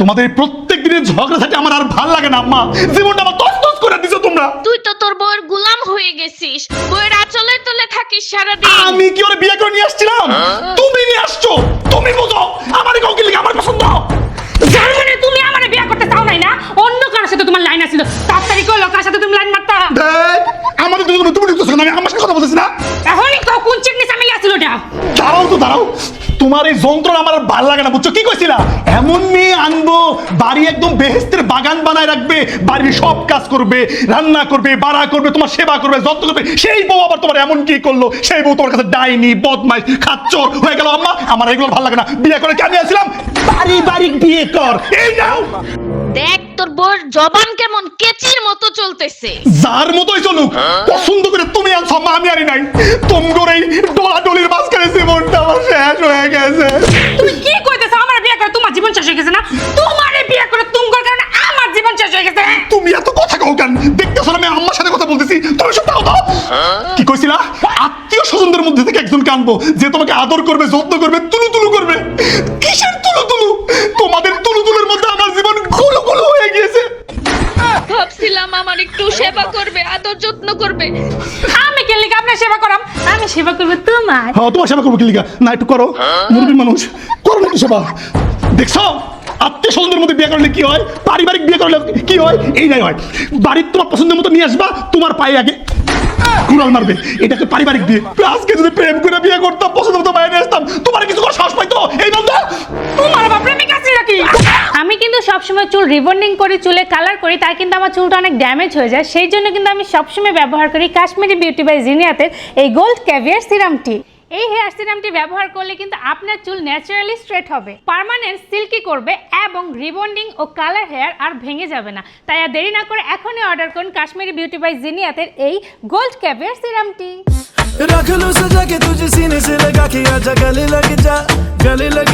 তোমাদের প্রত্যেক দিনের ঝগড়া থাকে আমার আর ভালো লাগে না আম্মা। জীবনটা আমার তস তস করে দিছো তোমরা। তুই তো তোর বউয়ের গুলাম হয়ে গেছিস। বউয়ের আঁচলে তলে থাকিস সারাদিন। আমি কি ওরে বিয়ে করে নিয়ে আসছিলাম? তুমি নিয়ে আসছো? তুমি বুঝো? আমার কাউকে লিখে আমার পছন্দ। যার মানে তুমি আমার বিয়ে করতে চাও নাই না? অন্য কারোর সাথে তোমার লাইন আছিল তাড়াতাড়ি কই লোকের সাথে তুমি লাইন মারতা? দেখ আমাদের দুজনে তুমি লিখতেছো না আমি আমার সাথে কথা বলতেছি না। এখনই তো কোন চিকনি চামিলি আছিল ওটা? দাঁড়াও তো দাঁড়াও। তোমার এই যন্ত্রণা আমার আর ভালো লাগে না বুঝছ? কি কইছিলা? এমন মেয়ে আনব বাড়ি একদম বেহেস্তের বাগান বানায় রাখবে বাড়ির সব কাজ করবে রান্না করবে বাড়া করবে তোমার সেবা করবে যত্ন করবে। সেই বউ আবার তোমার এমন কি করল? সেই বউ তোমার কাছে ডাইনি বদমাইশ খাচ্চর হয়ে গেল। আম্মা আমার এগুলো ভালো লাগে না। বিয়ে করে কেন আসছিলাম পারিবারিক বিয়ে কর। এই নাও। দেখ তোর বউয়ের জবান কেমন কেচির মতো চলতেছে। যার মতোই চলুক পছন্দ করে তুমি আনছো আম্মা আমি আনি নাই। তোমগোর এই ডোলা ডলির মাঝখানে জীবনটা আমার শেষ হয়ে গেছে। তুমি কি কইতেছো? আমার বিয়ে করে তোমার জীবন শেষ হয়ে গেছে না তোমারে বিয়ে করে তুমগর কারণে আমার জীবন শেষ হয়ে গেছে তুমি এত কথা কও কেন দেখতেছো না আমি আম্মার সাথে কথা বলতেছি তুমি সব দাও দাও। কি কইছিলা? আত্মীয় স্বজনদের মধ্যে থেকে একজন কানবো যে তোমাকে আদর করবে যত্ন করবে তুলু তুলু করবে। কিসের তুলু তুলু তোমাদের তুলু তুলুর মধ্যে আমার জীবনগুলো গুলো হয়ে গিয়েছে। ভাবছিলাম আমার একটু সেবা করবে আদর যত্ন করবে। আমি কে লিখে? আপনার সেবা করাম। আমি সেবা করব তোমার। হ্যাঁ তোমার সেবা করব কি লিগা না একটু করো। মুরগির মানুষ করো না সেবা? দেখছ? আত্মীয় স্বজনদের মধ্যে বিয়ে করলে কি হয়? পারিবারিক বিয়ে করলে কি হয়? এইটাই হয়। বাড়ির তোমার পছন্দের মতো নিয়ে আসবা, তোমার পায়ে আগে কুড়াল মারবে। পারিবারিক বিয়ে। আজকে যদি প্রেম করে বিয়ে করতাম পছন্দ মতো বাইরে আসতাম, তোমার কিছু করে সাহস পাইতো? এই বন্ধু! তোমার আবার প্রেমিক আছে নাকি? আমি কিন্তু সবসময় চুল রিবন্ডিং করি, চুলে কালার করি, তাই কিন্তু আমার চুলটা অনেক ড্যামেজ হয়ে যায়। সেই জন্য কিন্তু আমি সবসময় ব্যবহার করি কাশ্মীরি বিউটি বাই জিনিয়াতের এই গোল্ড ক্যাভিয়ার সিরামটি এই হেয়ার সিরামটি ব্যবহার করলে কিন্তু আপনার চুল ন্যাচারালি স্ট্রেট হবে পার্মানেন্ট সিল্কি করবে এবং রিবন্ডিং ও কালার হেয়ার আর ভেঙে যাবে না তাই আর দেরি না করে এখনই অর্ডার করুন কাশ্মীরি বিউটি বাই জিনিয়াতের এই গোল্ড ক্যাভিয়ার সিরামটি रख लो सजा के तुझे सीने से लगा के आजा गले लग जा गले लग